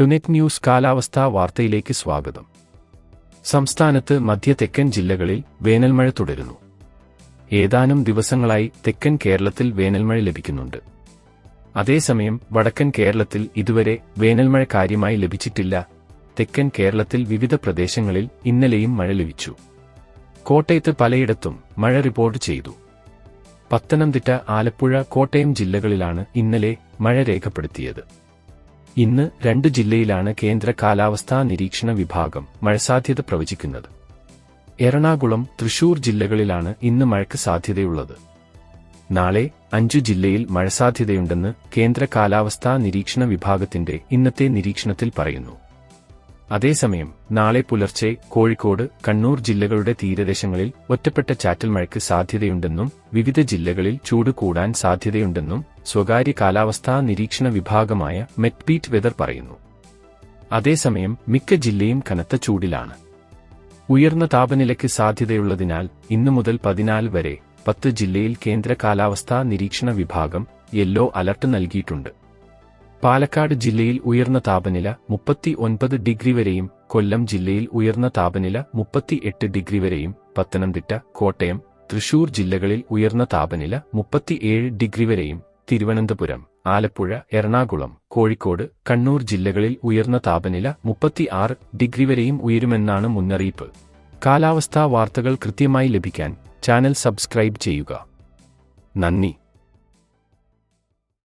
ടുനെറ്റ് news കാലാവസ്ഥാ വാർത്തയിലേക്ക് സ്വാഗതം. സംസ്ഥാനത്ത് മധ്യ തെക്കൻ ജില്ലകളിൽ വേനൽമഴ തുടരുന്നു. ഏതാനും ദിവസങ്ങളായി തെക്കൻ കേരളത്തിൽ വേനൽമഴ ലഭിക്കുന്നുണ്ട്. അതേസമയം വടക്കൻ കേരളത്തിൽ ഇതുവരെ വേനൽമഴ കാര്യമായി ലഭിച്ചിട്ടില്ല. തെക്കൻ കേരളത്തിൽ വിവിധ പ്രദേശങ്ങളിൽ ഇന്നലെയും മഴ ലഭിച്ചു. കോട്ടയത്ത് പലയിടത്തും മഴ റിപ്പോർട്ട് ചെയ്തു. പത്തനംതിട്ട ആലപ്പുഴ കോട്ടയം ജില്ലകളിലാണ് ഇന്നലെ മഴ രേഖപ്പെടുത്തിയത്. ഇന്ന് രണ്ട് ജില്ലയിലാണ് കേന്ദ്ര കാലാവസ്ഥാ നിരീക്ഷണ വിഭാഗം മഴസാധ്യത പ്രവചിക്കുന്നത്. എറണാകുളം തൃശൂർ ജില്ലകളിലാണ് ഇന്ന് മഴയ്ക്ക് സാധ്യതയുള്ളത്. നാളെ അഞ്ചു ജില്ലയിൽ മഴസാധ്യതയുണ്ടെന്ന് കേന്ദ്ര കാലാവസ്ഥാ നിരീക്ഷണ വിഭാഗത്തിന്റെ ഇന്നത്തെ നിരീക്ഷണത്തിൽ പറയുന്നു. അതേസമയം നാളെ പുലർച്ചെ കോഴിക്കോട് കണ്ണൂർ ജില്ലകളുടെ തീരദേശങ്ങളിൽ ഒറ്റപ്പെട്ട ചാറ്റൽ മഴയ്ക്ക് സാധ്യതയുണ്ടെന്നും വിവിധ ജില്ലകളിൽ ചൂട് കൂടാൻ സാധ്യതയുണ്ടെന്നും സ്വകാര്യ കാലാവസ്ഥാ നിരീക്ഷണ വിഭാഗമായ മെറ്റ്ബീറ്റ് വെതർ പറയുന്നു. അതേസമയം മിക്ക ജില്ലയും കനത്ത ചൂടിലാണ്. ഉയർന്ന താപനിലയ്ക്ക് സാധ്യതയുള്ളതിനാൽ ഇന്നു മുതൽ പതിനാല് വരെ പത്ത് ജില്ലയിൽ കേന്ദ്ര കാലാവസ്ഥാ നിരീക്ഷണ വിഭാഗം യെല്ലോ അലർട്ട് നൽകിയിട്ടുണ്ട്. പാലക്കാട് ജില്ലയിൽ ഉയർന്ന താപനില മുപ്പത്തി ഒൻപത് ഡിഗ്രി വരെയും കൊല്ലം ജില്ലയിൽ ഉയർന്ന താപനില മുപ്പത്തി എട്ട് ഡിഗ്രി വരെയും പത്തനംതിട്ട കോട്ടയം തൃശൂർ ജില്ലകളിൽ ഉയർന്ന താപനില മുപ്പത്തിയേഴ് ഡിഗ്രി വരെയും തിരുവനന്തപുരം ആലപ്പുഴ എറണാകുളം കോഴിക്കോട് കണ്ണൂർ ജില്ലകളിൽ ഉയർന്ന താപനില മുപ്പത്തിയാറ് ഡിഗ്രി വരെയും ഉയരുമെന്നാണ് മുന്നറിയിപ്പ്. കാലാവസ്ഥാ വാർത്തകൾ കൃത്യമായി ലഭിക്കാൻ ചാനൽ സബ്സ്ക്രൈബ് ചെയ്യുക. നന്ദി.